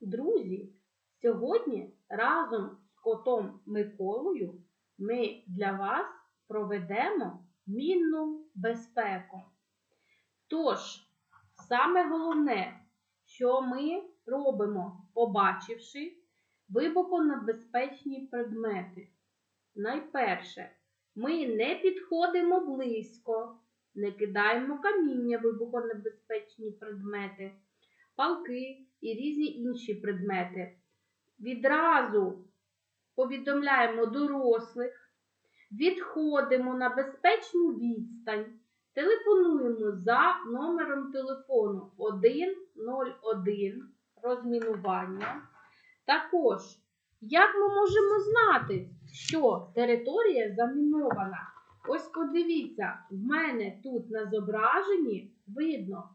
Друзі, сьогодні разом з котом Миколою ми для вас проведемо мінну безпеку. Тож, саме головне, що ми робимо, побачивши вибухонебезпечні предмети. Найперше, ми не підходимо близько, не кидаємо каміння вибухонебезпечні предмети, палки і різні інші предмети. Відразу повідомляємо дорослих, відходимо на безпечну відстань, телефонуємо за номером телефону 101 розмінування. Також, як ми можемо знати, що територія замінована? Ось подивіться, в мене тут на зображенні видно.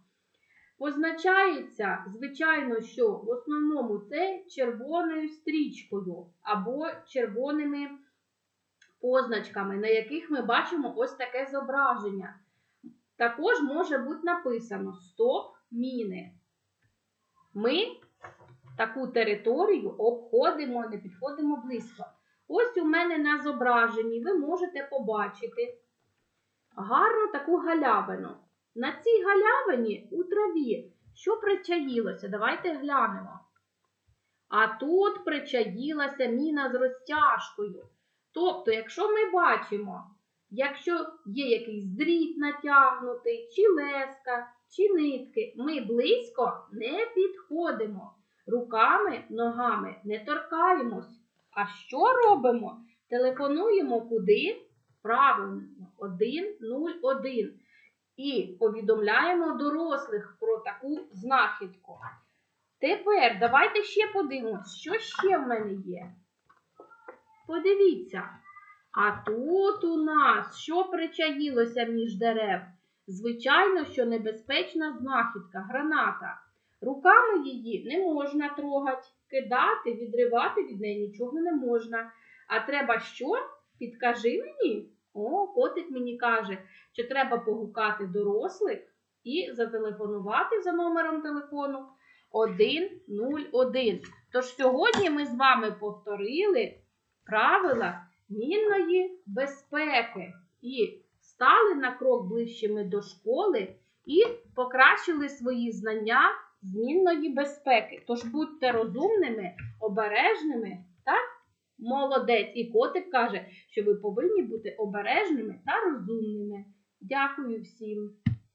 Позначається, звичайно, що в основному це червоною стрічкою або червоними позначками, на яких ми бачимо ось таке зображення. Також може бути написано Стоп міни. Ми таку територію обходимо, не підходимо близько. Ось у мене на зображенні ви можете побачити гарну таку галявину. На цій галявині у траві що причаїлося? Давайте глянемо. А тут причаїлася міна з розтяжкою. Тобто, якщо ми бачимо, якщо є якийсь дріт натягнутий, чи леска, чи нитки, ми близько не підходимо. Руками, ногами не торкаємось. А що робимо? Телефонуємо куди? Правильно, 101 і повідомляємо дорослих про таку знахідку. Тепер давайте ще подивимось, що ще в мене є. Подивіться. А тут у нас що причаїлося між дерев? Звичайно, що небезпечна знахідка, граната. Руками її не можна трогати, кидати, відривати від неї нічого не можна. А треба що? Підкажи мені. О, котик мені каже, що треба погукати дорослих і зателефонувати за номером телефону 101. Тож сьогодні ми з вами повторили правила мінної безпеки і стали на крок ближчими до школи і покращили свої знання з мінної безпеки. Тож будьте розумними, обережними та молодець. І котик каже, що ви повинні бути обережними та розумними. Дякую всім.